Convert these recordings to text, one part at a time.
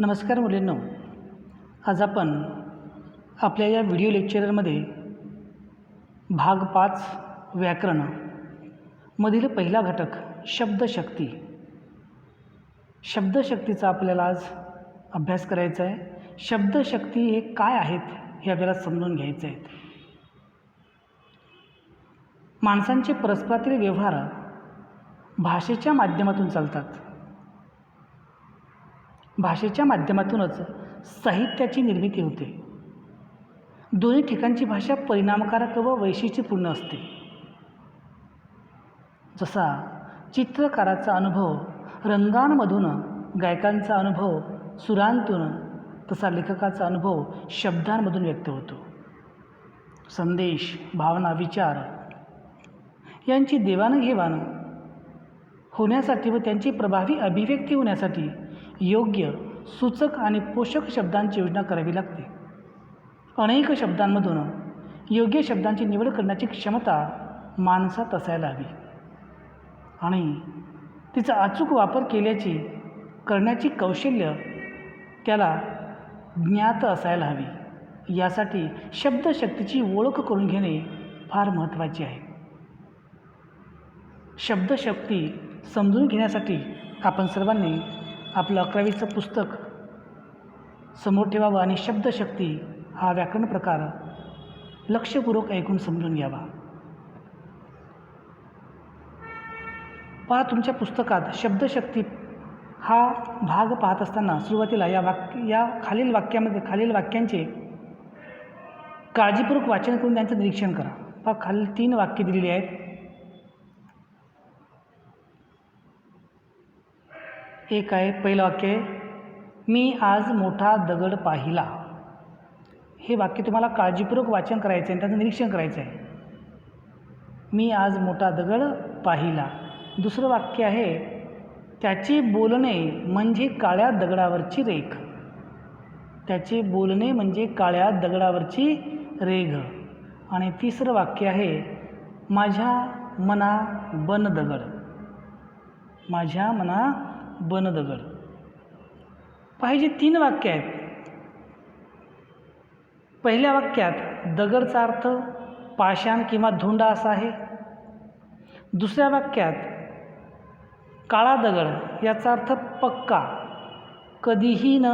नमस्कार मुलींनो. आज आपण आपल्या या व्हिडिओ लेक्चरमध्ये भाग पाच व्याकरण मधील पहिला घटक शब्दशक्ती. शब्दशक्तीचा आपल्याला आज अभ्यास करायचा आहे. शब्दशक्ती हे काय आहेत हे आपल्याला समजून घ्यायचे आहेत माणसांचे परस्परातील व्यवहार भाषेच्या माध्यमातून चालतात. भाषेच्या माध्यमातूनच साहित्याची निर्मिती होते. दोन्ही ठिकाणची भाषा परिणामकारक व वैशिष्ट्यपूर्ण असते. जसा चित्रकाराचा अनुभव रंगांमधून गायकांचा अनुभव सुरांतून तसा लेखकाचा अनुभव शब्दांमधून व्यक्त होतो. संदेश भावना विचार यांची देवाणघेवाण होण्यासाठी व त्यांची प्रभावी अभिव्यक्ती होण्यासाठी योग्य सूचक आणि पोषक शब्दांची योजना करावी लागते. अनेक शब्दांमधून योग्य शब्दांची निवड करण्याची क्षमता माणसात असायला हवी. आणि तिचा अचूक वापर केल्याची करण्याची कौशल्य त्याला ज्ञात असायला हवी. यासाठी शब्दशक्तीची ओळख करून घेणे फार महत्त्वाचे आहे. शब्दशक्ती समजून घेण्यासाठी आपण सर्वांनी आपलं अकरावीचं पुस्तक समोर ठेवावं आणि शब्दशक्ती हा व्याकरण प्रकार लक्षपूर्वक ऐकून समजून घ्यावा. पहा तुमच्या पुस्तकात शब्दशक्ती हा भाग पाहत असताना सुरुवातीला या वाक्य या खालील वाक्यामध्ये खालील वाक्यांचे काळजीपूर्वक वाचन करून त्यांचं निरीक्षण करा. पहा खालील तीन वाक्य दिलेली आहेत. एक आहे पहिलं वाक्य मी आज मोठा दगड पाहिला. हे वाक्य तुम्हाला काळजीपूर्वक वाचन करायचं आहे आणि त्याचं निरीक्षण करायचं आहे मी आज मोठा दगड पाहिला. दुसरं वाक्य आहे त्याचे बोलणे म्हणजे काळ्या दगडावरची रेख. त्याचे बोलणे म्हणजे काळ्या दगडावरची रेघ. आणि तिसरं वाक्य आहे माझ्या मना बन दगड. माझ्या मना बन दगड पाहिजे तीन वाक्य आहेत. पहिल्या वाक्यात दगडचा अर्थ पाषाण किंवा धोंडा असा आहे. दुसऱ्या वाक्यात काळा दगड याचा अर्थ पक्का कधीही न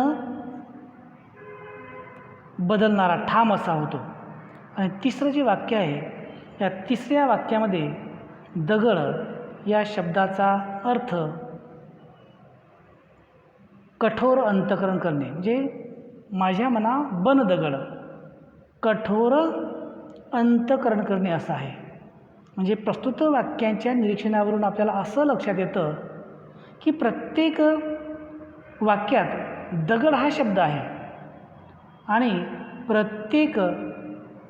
बदलणारा ठाम असा होतो. आणि तिसरं जे वाक्य आहे या तिसऱ्या वाक्यामध्ये दगड या शब्दाचा अर्थ कठोर अंतकरण करणे म्हणजे माझ्या मना बन दगड. कठोर अंतकरण करणे असं आहे. म्हणजे प्रस्तुत वाक्यांच्या निरीक्षणावरून आपल्याला असं लक्षात येतं की प्रत्येक वाक्यात दगड हा शब्द आहे. आणि प्रत्येक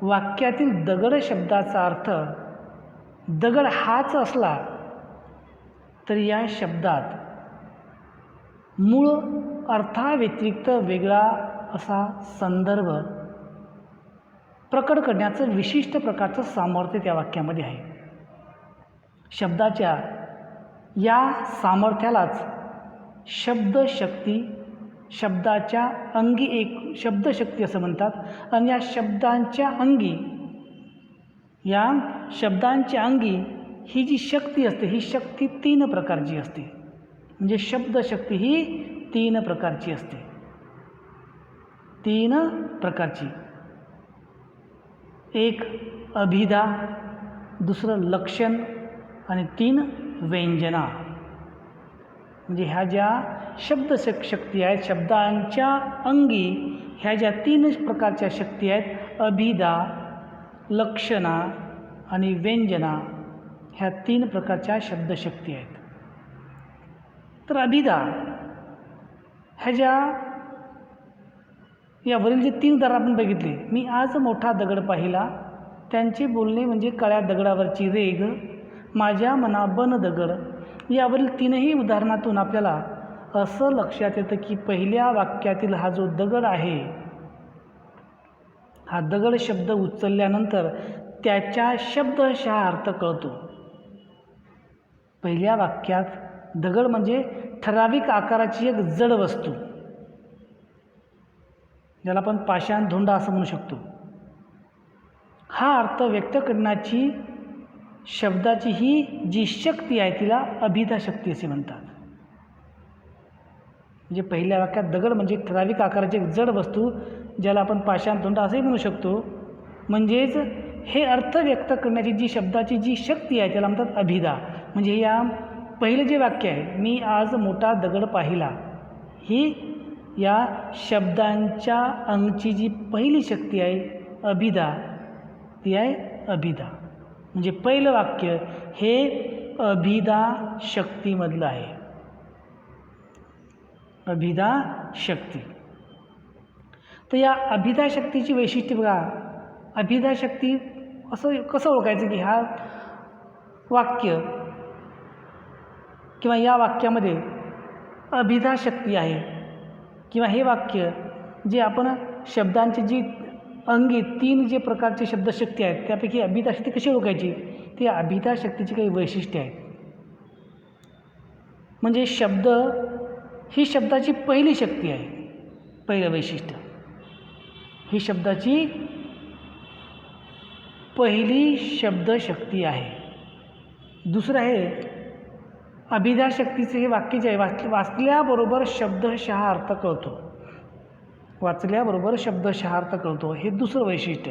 वाक्यातील दगड शब्दाचा अर्थ दगड हाच असला तर या शब्दात मूळ अर्थाव्यतिरिक्त वेगळा असा संदर्भ प्रकट करण्याचं विशिष्ट प्रकारचं सामर्थ्य त्या वाक्यामध्ये आहे. शब्दाच्या या सामर्थ्यालाच शब्दशक्ती शब्दाच्या अंगी एक शब्दशक्ती असं म्हणतात. आणि या शब्दांच्या अंगी या शब्दांच्या अंगी ही जी शक्ती असते ही शक्ती तीन प्रकारची असते. म्हणजे शब्दशक्ती ही तीन प्रकारची असते. तीन प्रकारची. एक अभिधा दुसरं लक्षण आणि तीन व्यंजना. म्हणजे ह्या ज्या शब्दशक शक्ती आहेत शब्दांच्या अंगी ह्या ज्या तीन प्रकारच्या शक्ती आहेत अभिधा लक्षणा आणि व्यंजना ह्या तीन प्रकारच्या शब्दशक्ती आहेत. तर अभिधा ह्याच्या यावरील जे तीन दर आपण बघितले मी आज मोठा दगड पाहिला. त्यांचे बोलणे म्हणजे काळ्या दगडावरची रेग माझ्या मना बन दगड. यावरील तीनही उदाहरणातून आपल्याला असं लक्षात येतं की पहिल्या वाक्यातील हा जो दगड आहे हा दगड शब्द उचलल्यानंतर त्याच्या शब्दशः अर्थ कळतो. पहिल्या वाक्यात दगड म्हणजे ठराविक आकाराची एक जड वस्तू. ज्याला आपण पाषाण धोंडा असं म्हणू शकतो. हा अर्थ व्यक्त करण्याची शब्दाची ही जी शक्ती आहे तिला अभिधा शक्ती असे म्हणतात. म्हणजे पहिल्या वाक्यात दगड म्हणजे ठराविक आकाराची एक जड वस्तू ज्याला आपण पाषाण धोंडा असंही म्हणू शकतो. म्हणजेच हे अर्थ व्यक्त करण्याची जी शब्दाची जी शक्ती आहे त्याला म्हणतात अभिधा. म्हणजे या पहिलं जे वाक्य आहे मी आज मोठा दगड पाहिला ही या शब्दांच्या अंगची जी पहिली शक्ती आहे अभिदा ती आहे अभिदा. म्हणजे पहिलं वाक्य हे अभिदा शक्तीमधलं आहे. अभिदा शक्ती. तर या अभिदा शक्तीची वैशिष्ट्य बघा. अभिदा शक्ती असं कसं ओळखायचं की हा वाक्य किंवा या वाक्यामध्ये अभिधा शक्ती आहे. किंवा हे वाक्य जे आपण शब्दांची जी अंगी तीन जे प्रकारचे शब्दशक्ती आहेत त्यापैकी अभिधा शक्ती कशी ओळखायची? ती अभिधा शक्तीची काही वैशिष्ट्ये आहेत. म्हणजे शब्द ही शब्दाची पहिली शक्ती आहे. पहिलं वैशिष्ट्य. ही शब्दाची पहिली शब्दशक्ती आहे. दुसरं आहे अभिधा शक्तीचे हे वाक्य जे आहे वाच वाचल्याबरोबर शब्दशः अर्थ कळतो. वाचल्याबरोबर शब्दशः अर्थ कळतो. हे दुसरं वैशिष्ट्य.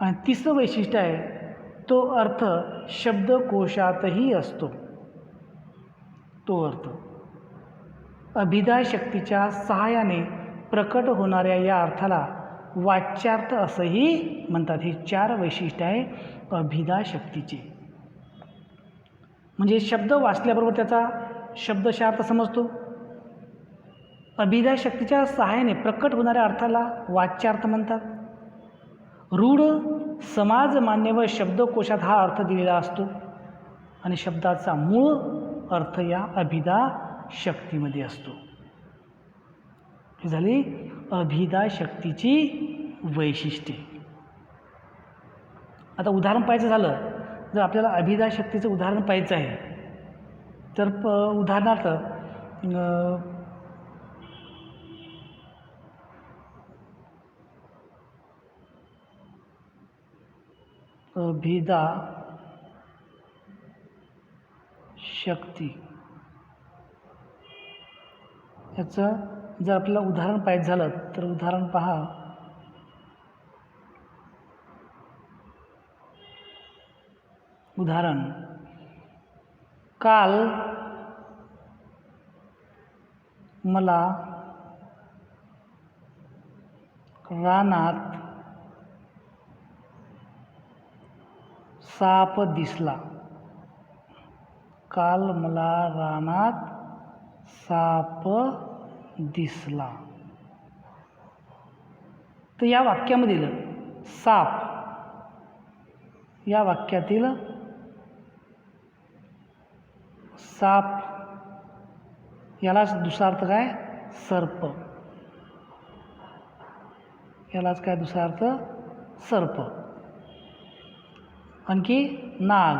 आणि तिसरं वैशिष्ट्य आहे तो अर्थ शब्दकोशातही असतो. तो अर्थ. अभिधा शक्तीच्या सहाय्याने प्रकट होणाऱ्या या अर्थाला वाच्यार्थ असंही म्हणतात. हे चार वैशिष्ट्य आहे अभिधा शक्तीची म्हणजे शब्द वाचल्याबरोबर त्याचा शब्दशः अर्थ समजतो. अभिधा शक्तीच्या सहाय्याने प्रकट होणाऱ्या अर्थाला वाच्यार्थ म्हणतात. रूढ समाज मान्य व शब्दकोशात हा अर्थ दिलेला असतो. आणि शब्दाचा मूळ अर्थ या अभिधा शक्तीमध्ये असतो. ही झाली? अभिधा शक्तीची वैशिष्ट्ये. आता उदाहरण पाहायचं झालं. जर आपल्याला अभिधा शक्तीचं उदाहरण पाहायचं आहे तर प उदाहरणार्थ अभिदा शक्ती याचं जर आपल्याला उदाहरण पाहिजे झालं तर उदाहरण पहा. उदाहरण काल मला रानात साप दिसला. काल मला रानात साप दिसला. तर या वाक्यामधील साप या वाक्यातील साप. यालाच दुसरा अर्थ काय? सर्प. यालाच काय दुसरा अर्थ? सर्प. आणखी नाग.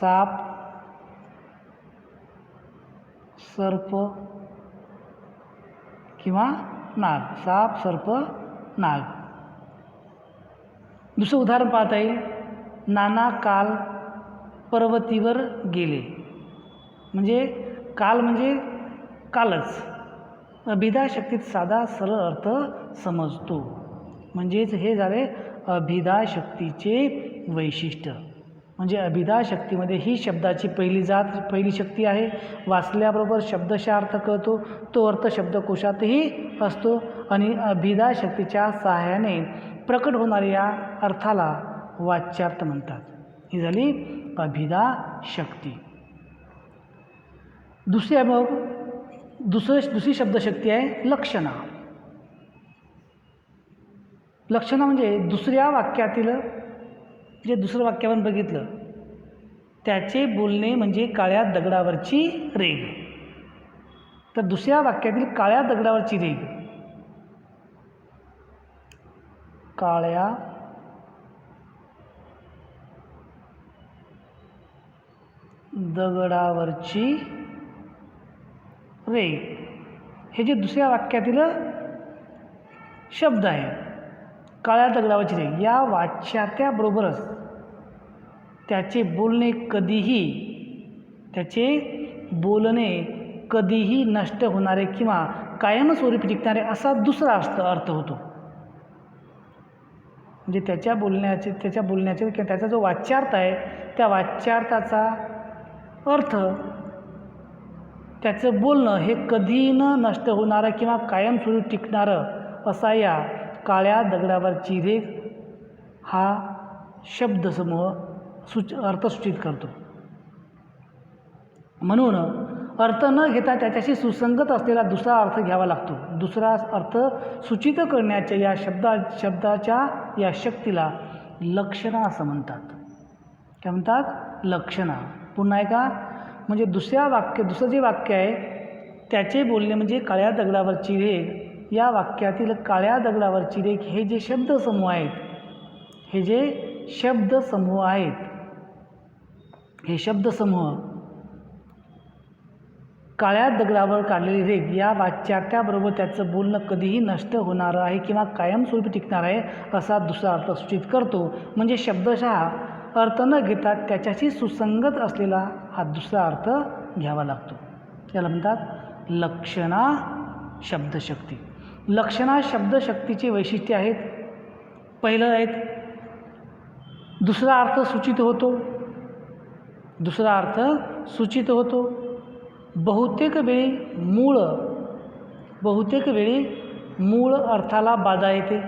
साप. सर्प. किंवा नाग. साप सर्प नाग. दुसरं उदाहरण पाहता येईल. नाना काल पर्वतीवर गेले. म्हणजे काल म्हणजे कालच. अभिधा शक्तीत साधा सरळ अर्थ समजतो. म्हणजेच हे झाले अभिधा शक्तीचे वैशिष्ट्य. म्हणजे अभिधा शक्तीमध्ये ही शब्दाची पहिली जात पहिली शक्ती आहे. वाचल्याबरोबर शब्दशा अर्थ कळतो. तो अर्थ शब्दकोशातही असतो. आणि अभिधा शक्तीच्या सहाय्याने प्रकट होणाऱ्या या अर्थाला वाच्यार्थ म्हणतात. ही झाली अभिदा शक्ती। दुसरी आहे मग दुसरं दुसरी शब्दशक्ती आहे लक्षणा। लक्षणा म्हणजे दुसऱ्या वाक्यातील जे दुसरं वाक्य आपण बघितलं त्याचे बोलणे म्हणजे काळ्या दगडावरची रेग तर दुसऱ्या वाक्यातील काळ्या दगडावरची रेग काळ्या दगडावरची रे हे जे दुसऱ्या वाक्यातील शब्द आहे काळ्या दगडावरची रेघ या वाच्यात्याबरोबरच त्याचे बोलणे कधीही त्याचे बोलणे कधीही नष्ट होणारे किंवा कायमस्वरूपी टिकणारे असा दुसरा अर्थ अर्थ होतो. म्हणजे त्याच्या बोलण्याचे त्याच्या बोलण्याचे किंवा त्याचा जो वाच्यार्थ आहे त्या वाच्यार्थाचा अर्थ त्याचं बोलणं हे कधी न नष्ट होणारं किंवा कायमस्वरूपी टिकणारं असा या काळ्या दगडावरची रेख हा शब्दसमूह सूच अर्थ सूचित करतो. म्हणून अर्थ न घेता त्याच्याशी सुसंगत असलेला दुसरा अर्थ घ्यावा लागतो. दुसरा अर्थ सूचित करण्याच्या या शब्दा शब्दाच्या या शक्तीला लक्षणा असं म्हणतात. काय म्हणतात? लक्षणा. पुन्हा एका म्हणजे दुसऱ्या वाक्य दुसरं जे वाक्य आहे त्याचे बोलणे म्हणजे काळ्या दगडावरची रेघ. या वाक्यातील काळ्या दगडावरची रेघ हे जे शब्दसमूह आहेत हे जे शब्दसमूह आहेत हे शब्दसमूह काळ्या दगडावर काढलेली रेघ या वाच्यार्थ्याबरोबर त्याचं बोलणं कधीही नष्ट होणारं आहे किंवा कायमस्वरूपी टिकणार आहे असा दुसरा अर्थ सूचित करतो. म्हणजे शब्दशः अर्थ न घेता त्याच्याशी सुसंगत असलेला हा दुसरा अर्थ घ्यावा लागतो. त्याला म्हणतात लक्षणा शब्दशक्ती. लक्षणा शब्दशक्तीचे वैशिष्ट्य आहेत. पहिलं आहेत दुसरा अर्थ सूचित होतो. दुसरा अर्थ सूचित होतो. बहुतेक वेळी मूळ बहुतेक वेळी मूळ अर्थाला बाधा येते.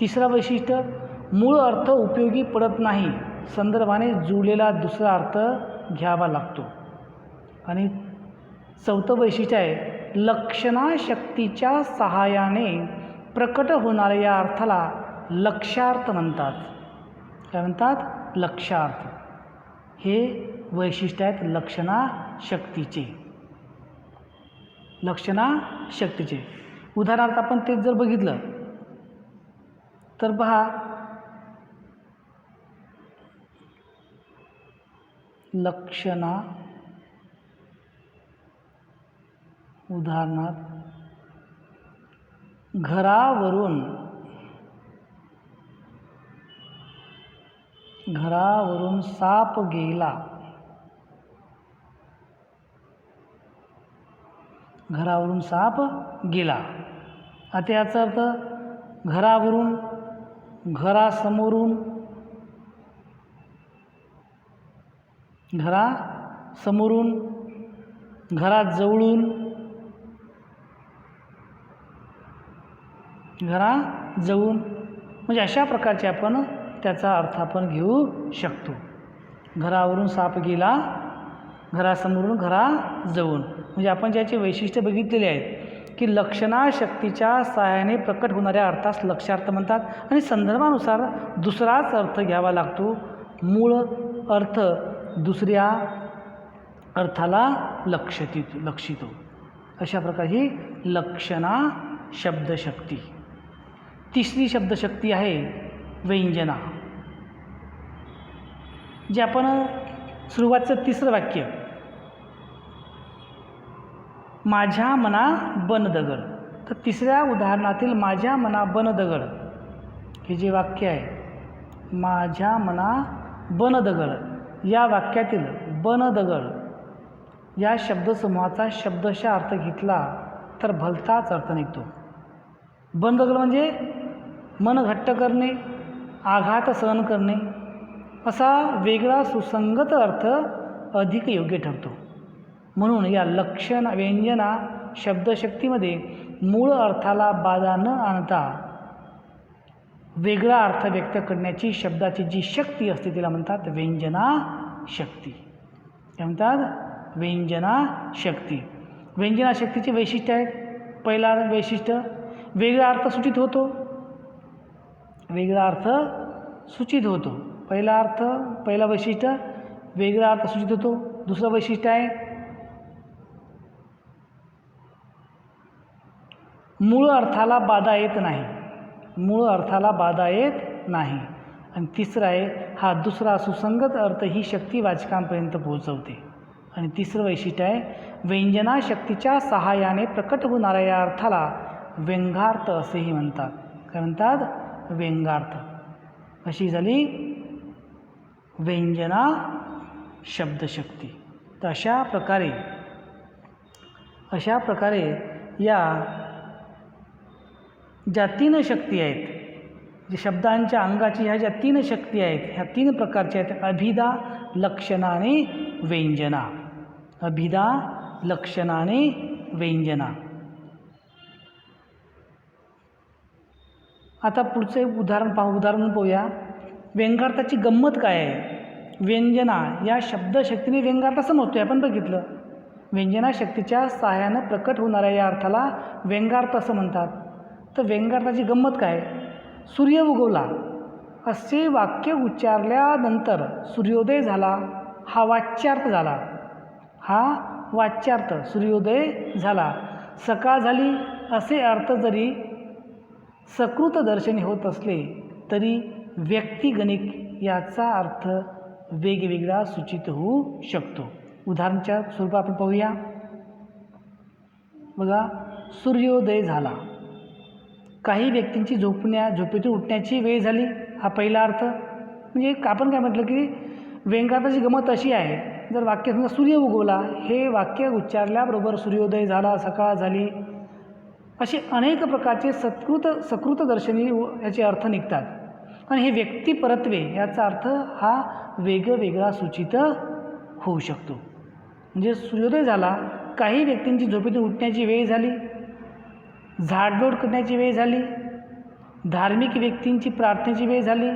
तिसरा वैशिष्ट्य मूळ अर्थ उपयोगी पडत नाही. संदर्भाने जुळलेला दुसरा अर्थ घ्यावा लागतो. आणि चौथं वैशिष्ट्य आहे लक्षणाशक्तीच्या सहाय्याने प्रकट होणाऱ्या या अर्थाला लक्षार्थ म्हणतात. काय म्हणतात? लक्षार्थ. हे वैशिष्ट्य आहेत लक्षणाशक्तीचे. लक्षणाशक्तीचे. उदाहरणार्थ आपण तेच जर बघितलं तर पहा लक्षणा उदाहरणार्थ घरावरून घरावरून साप गेला. घरावरून साप गेला. आता याचा अर्थ घरावरून घरासमोरून घरासमोरून घरात जवळून. घराजवळून म्हणजे अशा प्रकारचे आपण त्याचा अर्थ आपण घेऊ शकतो. घरावरून साप गेला घरासमोरून घराजवळून म्हणजे आपण ज्याचे वैशिष्ट्य बघितलेले आहेत की लक्षणाशक्तीच्या सहाय्याने प्रकट होणाऱ्या अर्थास लक्षार्थ म्हणतात आणि संदर्भानुसार दुसराच अर्थ घ्यावा लागतो. मूळ अर्थ दुसऱ्या अर्थाला लक्षित लक्षितो. अशा प्रकारे ही लक्षणा शब्दशक्ती. तिसरी शब्दशक्ती आहे व्यंजना. जे आपण सुरुवातचं तिसरं वाक्य माझ्या मना बन दगड. तर तिसऱ्या उदाहरणातील माझ्या मना बन दगड हे जे वाक्य आहे माझ्या मना बन दगड. या वाक्यातील बन दगड या शब्दसमूहाचा शब्दशः अर्थ घेतला तर भलताच अर्थ निघतो. बन दगड म्हणजे मन घट्ट करणे आघात सहन करणे असा वेगळा सुसंगत अर्थ अधिक योग्य ठरतो. म्हणून या लक्षण व्यंजना शब्दशक्तीमध्ये मूळ अर्थाला बाधा न आणता वेगळा अर्थ व्यक्त करण्याची शब्दाची जी शक्ती असते तिला म्हणतात व्यंजना शक्ती. काय म्हणतात? व्यंजना शक्ती. व्यंजना शक्तीचे वैशिष्ट्य आहेत. पहिला वैशिष्ट्य वेगळा अर्थ सूचित होतो. वेगळा अर्थ सूचित होतो. पहिला अर्थ पहिला वैशिष्ट्य वेगळा अर्थ सूचित होतो. दुसरं वैशिष्ट्य आहे मूळ अर्थाला बाधा येत नाही. मूळ अर्थाला बाधा येत नाही. आणि तिसरा आहे हा दुसरा सुसंगत अर्थ ही शक्ती वाचकांपर्यंत पोहोचवते. आणि तिसरं वैशिष्ट्य आहे व्यंजना शक्तीच्या सहाय्याने प्रकट होणाऱ्या या अर्थाला व्यंगार्थ असेही म्हणतात. काय म्हणतात? व्यंगार्थ. अशी झाली व्यंजना शब्दशक्ती. तर अशा प्रकारे अशा प्रकारे या ज्या तीन शक्ती आहेत जे शब्दांच्या अंगाची ह्या ज्या तीन शक्ती आहेत ह्या तीन प्रकारच्या आहेत अभिदा लक्षणाने व्यंजना. अभिदा लक्षणाने व्यंजना. आता पुढचं एक उदाहरण पाहू उदाहरण पाहूया. व्यंगार्थाची गंमत काय आहे? व्यंजना या शब्दशक्तीने व्यंगार्थ समजतोय आपण बघितलं. व्यंजना शक्तीच्या सहाय्यानं प्रकट होणाऱ्या या अर्थाला व्यंगार्थ असं म्हणतात. तर व्यंगार्थाची गंमत काय? सूर्य उगवला. असे वाक्य उच्चारल्यानंतर सूर्योदय झाला. हा वाच्यार्थ झाला. हा वाच्यार्थ सूर्योदय झाला. सकाळ झाली. असे अर्थ जरी सकृत दर्शनी होत असले तरी व्यक्तिगणिक याचा अर्थ वेगवेगळा सूचित होऊ शकतो. उदाहरणच्या स्वरूपात आपण पाहूया. बघा सूर्योदय झाला. काही व्यक्तींची झोपण्या झोपेतून उठण्याची वेळ झाली हा पहिला अर्थ. म्हणजे आपण काय म्हटलं की व्यंकटाची गमत अशी आहे जर वाक्य समजा सूर्य उगवला हे वाक्य उच्चारल्याबरोबर सूर्योदय झाला सकाळ झाली असे अनेक प्रकारचे सत्कृत सकृत दर्शनी याचे अर्थ निघतात. आणि हे व्यक्तिपरत्वे याचा अर्थ हा वेगवेगळा सूचित होऊ शकतो. म्हणजे सूर्योदय झाला काही व्यक्तींची झोपेतून उठण्याची वेळ झाली झाडलोट करण्याची वेळ झाली. धार्मिक व्यक्तींची प्रार्थनेची वेळ झाली.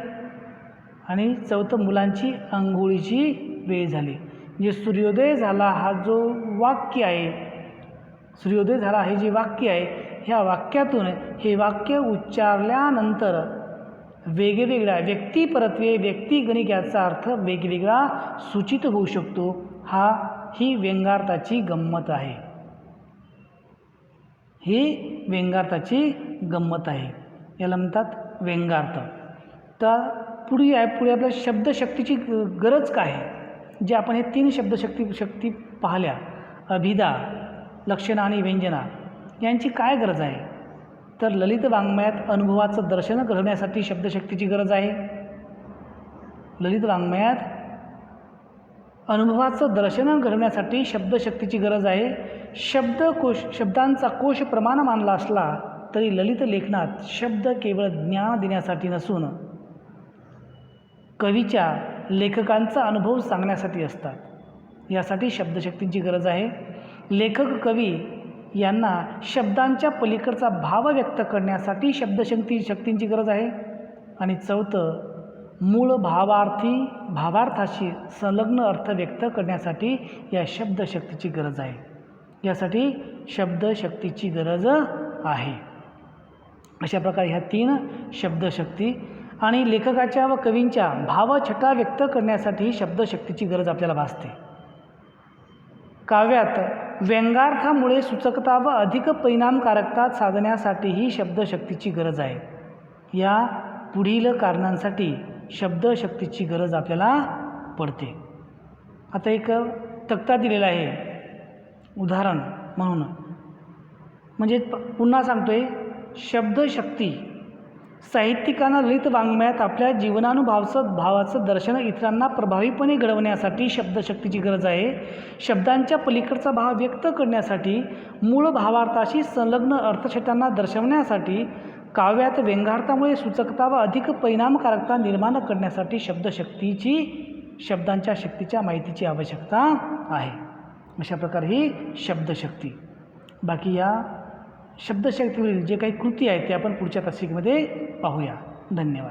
आणि चौथं मुलांची आंघोळीची वेळ झाली. म्हणजे सूर्योदय झाला हा जो वाक्य आहे सूर्योदय झाला हे जे वाक्य आहे ह्या वाक्यातून हे वाक्य उच्चारल्यानंतर वेगवेगळ्या व्यक्तिपरत्वे व्यक्तिगणिक याचा अर्थ वेगवेगळा सूचित होऊ शकतो. हा ही व्यंगार्थाची गंमत आहे. ही व्यंगार्थाची गंमत आहे. याला म्हणतात व्यंगार्थ तर पुढे आहे पुढे आपल्या शब्दशक्तीची ग- गरज काय आहे? जे आपण हे तीन शब्दशक्ती शक्ती पाहिल्या अभिदा लक्षणा आणि व्यंजना यांची काय गरज आहे? तर ललित वाङ्मयात अनुभवाचं दर्शन घडवण्यासाठी शब्दशक्तीची गरज आहे. ललित वाङ्मयात अनुभवाचं दर्शन घडवण्यासाठी शब्दशक्तीची गरज आहे. शब्दकोश शब्दांचा कोश प्रमाण मानला असला तरी ललित लेखनात शब्द केवळ ज्ञान देण्यासाठी नसून कवीच्या लेखकांचा अनुभव सांगण्यासाठी असतात. यासाठी शब्दशक्तींची गरज आहे. लेखक कवी यांना शब्दांच्या पलीकडचा भाव व्यक्त करण्यासाठी शब्दशक्ती शक्तींची गरज आहे. आणि चौथं मूळ भावार्थी भावार्थाशी संलग्न अर्थ व्यक्त करण्यासाठी या शब्दशक्तीची गरज आहे. यासाठी शब्दशक्तीची गरज आहे. अशा प्रकारे ह्या तीन शब्दशक्ती आणि लेखकाच्या व कवींच्या भावछटा व्यक्त करण्यासाठी शब्दशक्तीची गरज आपल्याला भासते. काव्यात व्यंगार्थामुळे सूचकता व अधिक परिणामकारकता साधण्यासाठीही शब्दशक्तीची गरज आहे. या पुढील कारणांसाठी शब्दशक्तीची गरज आपल्याला पडते. आता एक तक्ता दिलेला आहे. उदाहरण म्हणून. म्हणजे पुन्हा पुन्हा सांगतोय शब्दशक्ती. साहित्यिकांना ललित वाङ्मयात आपल्या जीवनानुभावचं भावाचं दर्शन इतरांना प्रभावीपणे घडवण्यासाठी शब्दशक्तीची गरज आहे. शब्दांच्या पलीकडचा भाव व्यक्त करण्यासाठी मूळ भावार्थाशी संलग्न अर्थक्षेत्रांना दर्शवण्यासाठी काव्यात व्यंगार्थामुळे सूचकता व अधिक परिणामकारकता निर्माण करण्यासाठी शब्दशक्तीची शब्दांच्या शक्तीच्या माहितीची आवश्यकता आहे. अशा प्रकारे ही शब्दशक्ती. बाकी या शब्दशक्तीवरील जे काही कृती आहेत ते आपण पुढच्या तासिकमध्ये पाहूया. धन्यवाद.